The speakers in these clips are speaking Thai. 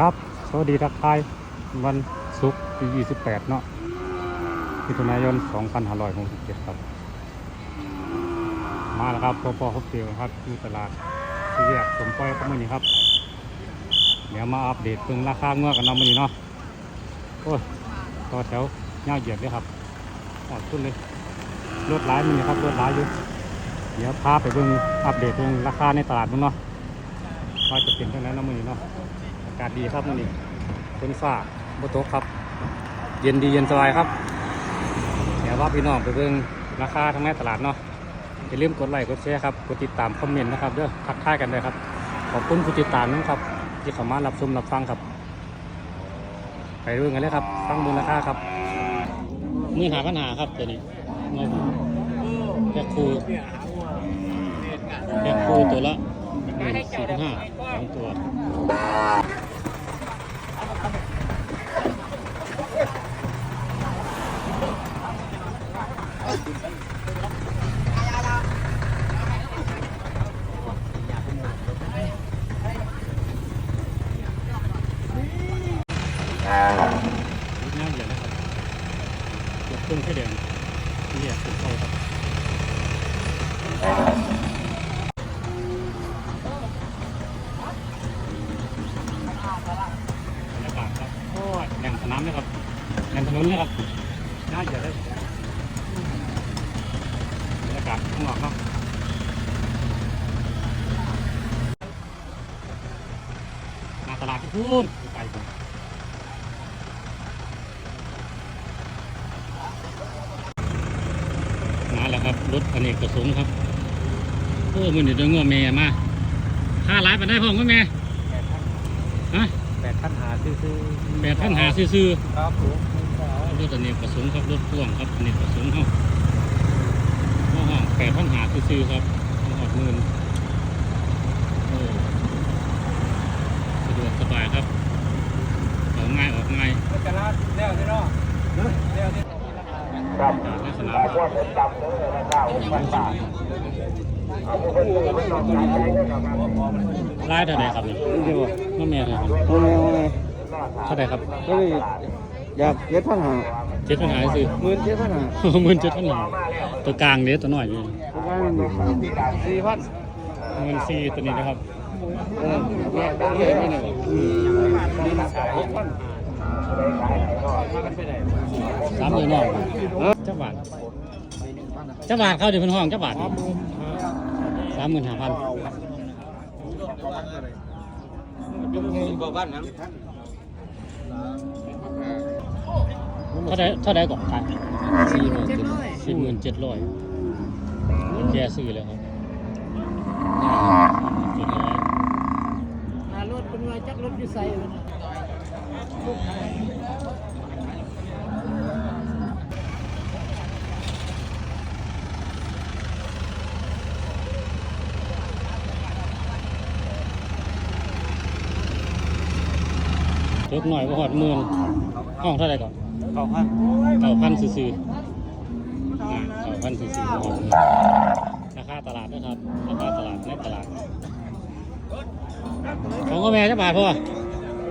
ครับ สวัสดีทักทายวันศุกร์ที่ 28 เนาะมิถุนายน 2567 ครับ มาแล้วครับพอพอเขาเตียวครับที่ตลาดที่แยกสมปอยครับมื่อนี้ครับ เดี๋ยวมาอัปเดตเพิ่งราคาเงือกกันเนาะมื่อนี้เนาะ โอ้ยต่อแถวย่าเหยียดเลยครับอดขึ้นเลยรถร้ายมือนี้ครับรถร้ายอยู่ เดี๋ยวพาไปเบิ่งอัปเดตเพิ่งราคาในตลาดมั้งเนาะว่าจะเป็นเท่านั้นเนาะมื่อนี้เนาะากาศดีครับวันนี้ฝนฟ้าบตกครับ เย็นดีเย็นสบายครับเดี๋ยวว่าพี่น้องไปเบิ่งราคาทั้งในตลาดเนาะอย่าลืมกดไลค์กดแชร์ครับกดติดตามคอมเมนต์นะครับเด้อทักทายกันเลยครับ ขอบคุณผู้ติดตามนะครับ ที่เข้ามารับชมรับฟังครับ ไปเรื่องกันเลยครับฟังมูลราคาครับมือหาปัญหาครับตัวนี้เงินแค่คูแค่คูตัวละหนึ่งสี่ห้าสองตัว น่าเหยียดนะครับเหยียดเครื่องแค่เดียวเหยียดสุดเข้าครับบรรยากาศครับโอ้ยแหล่งสนามเลยครับแหล่งถนนเลยครับน่าเหยียดเลยบรรยากาศข้างนอกเนาะมาตลาดที่พูนไก ครับมาแล้วครับรถอเนกประสงค์ครับโอ้มันอยู่ด้วยงัวแม่มาค่าร้ายไปได้พ่องัวแม่ฮะแปดพันหาซื้อแปดพันหาซื้อครับผมๆรถอเนกประสงค์ครับรถพ่วงครับอเนกประสงค์เขาห้องห้องแปดพันหาซื้อๆครับหอดหมื่นโอ้สะดวกสบายครับออกง่ายออกง่ายมันจะลาดแล้วที่นอกแล้วที่ ในสนามรายเท่าไหร่ครับนี่นี่ดีกว่างัวแม่เท่าไหร่ครับโอ้ยโอ้ยเท่าไหร่ครับก็เลยอยากเจ็ดพันหาเจ็ดพันหาซื้อหมื่นเจ็ดพันหาหมื่นเจ็ดพันหาตัวกลางเนี้ยตัวน้อยอยู่ประมาณสี่พันเงินซีตัวนี้นะครับเออแยกได้แยกไม่ได้หรอกอืม สามหมื่นนอกเจ้าบาทเจ้าบาทเข้าเดี๋ยวเพิ่นห้องเจ้าบาทสามหมื่นห้าพันบอกบ้านนั้นเท่าไดเท่าไดก่อนขายสี่หมื่นเจ็ดร้อยสี่หมื่นเจ็ดร้อยแกซื้อเลยครับเจ็ดร้อยหารถเป็นว่าจักรถอยู่ใส่มันน่ะ เล็กหน่อยก็หอดหมื่นห้องเท่าไดก่อนเขาพันเก้าพันซื้อๆอ่าเก้าพันซื้อๆหอดหมื่นราคาตลาดนะครับ ราคาตลาดในตลาด ของก็แม่เจ้าบาทพ่อ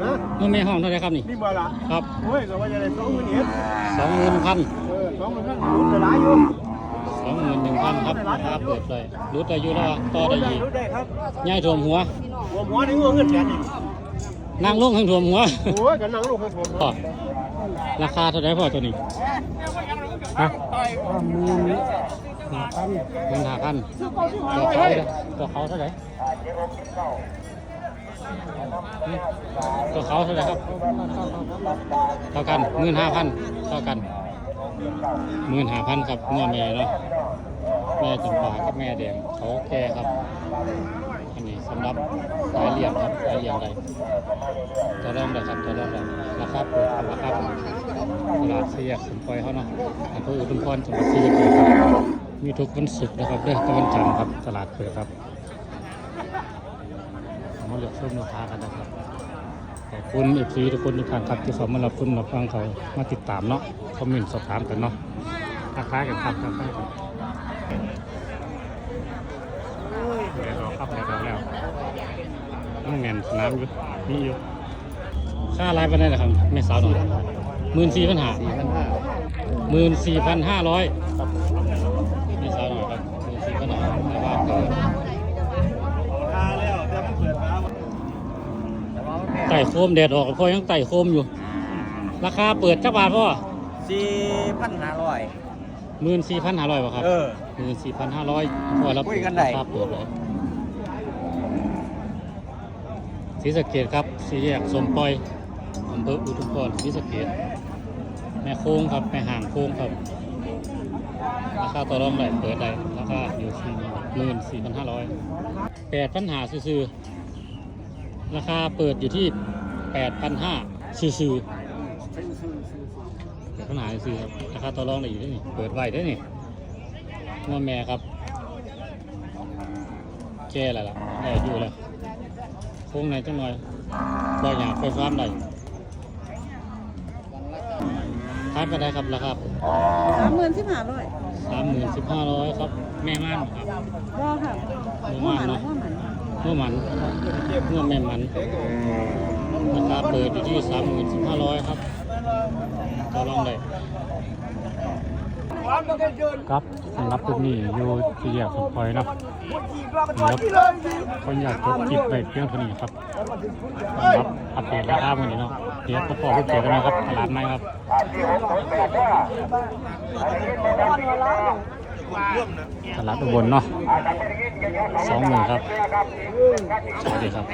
นะเมื่อแม่ห้องเท่าไหรครับนี่นี่บ่ละครับโอ้ยก็ว่าจะได้สองหมื่นเอ็ดสองหมื่นพันเออสองหมื่นพันรู้จะหลายอยู่สองหมื่นหนึ่งพันครับราคาเปิดเลยรู้แต่อยู่แล้วต่อได้อีกรู้ได้ครับย่ายถ่วมหัวหัวหมอนี่หัวเงินแสนนี่นั่งลงข้างถ่วมหัวโอ้ยกันนั่งลูกของผมพ่อราคาเท่าไหรพ่อตัวนี้ฮะมือเงินหาพันตัวเขาเด้อตัวเขาเท่าไหร ตัวเขาเท่าไหรครับเท่ากันหมื่นห้าพันเท่ากันหมื่นห้าพันครับเมื่อแม่เนาะแม่จำปากับแม่แดงเขาแก่ครับอันนี้สำหรับสายเหลี่ยมครับสายเหลี่ยมใดจะเริ่มเลยครับจะเริ่มเลยราคาเปิดครับราคาตลาดเสียกสมปอยเขาเนาะอำเภออุดมพรจังหวัดศรีสะเกษครับมีทุกวันศุกร์นะครับเด้อกับวันจันทร์ครับตลาดเปิดครับ มาเลือกชมราคากันนะครับขอบคุณเอฟซีทุกคนทุกท่านครับที่เขามารับชมรับฟังเขามาติดตามเนาะคอมเมนต์สอบถามกันเนาะทักทายกันครับทักทายกันเดี๋ยวรอครับเดี๋ยวรอแล้วต้องแมนสนามอยู่นี่อยู่ค่าไลฟ์ไปได้เหรอครับแม่สาวหน่อยหมื่นสี่พันห้าสี่พันห้าหมื่นสี่พันห้าร้อยแม่สาวหน่อยครับหมื่นสี่พันห้าแต่ว่าเกิด ตาแล้วจะไม่เปิดตา ไต่โคมแดดออกพ่อยังไต่โคมอยู่ ราคาเปิดเจ้าบาทพ่อสี่พันห้าร้อยหมื่นสี่พันห้าร้อยป่ะครับเออหมื่นสี่พันห้าร้อยพอแล้วคุยกันได้ราคาเปิดเลยศรีสะเกดครับสี่แยกสมปอยอำเภออุทุมพรศรีสะเกดแม่โค้งครับแม่ห่างโค้งครับราคาต่อรองได้เปิดได้ราคาอยู่ที่หมื่นสี่พันห้าร้อยแปดพันหาซื้อๆ ราคาเปิดอยู่ที่แปดพันห้าซื้อๆแปดพันหาซื้อๆครับ ราคาต่อรองได้อยู่ที่นี่ เปิดไว้ได้นี่งอแม่ครับแก่แล้วล่ะได้อยู่แล้วโค้งในจังหน่อยบ่อยากไปฟาร์มได้ทานกันได้ครับราคาสามหมื่นสิบห้าร้อยสามหมื่นสิบห้าร้อยครับ แม่ม่านครับรอค่ะหมูมันเนาะ หัวหมันเมื่อมันเมื่อแม่มันราคาเปิดอยู่ที่สามหมื่นสิบห้าร้อยครับต่อรองได้ครับสำหรับคลิปนี้อยู่ที่แยกสมพอยเนาะครับคนอยากจบคลิปไปเพียงเท่านี้ครับสำหรับอัปเดตราคาวันนี้เนาะเดี๋ยวก็พอไปเจอกันนะครับตลาดไหมครับ ตลาดอุบลเนาะสองหมื่นครับ สวัสดีครับ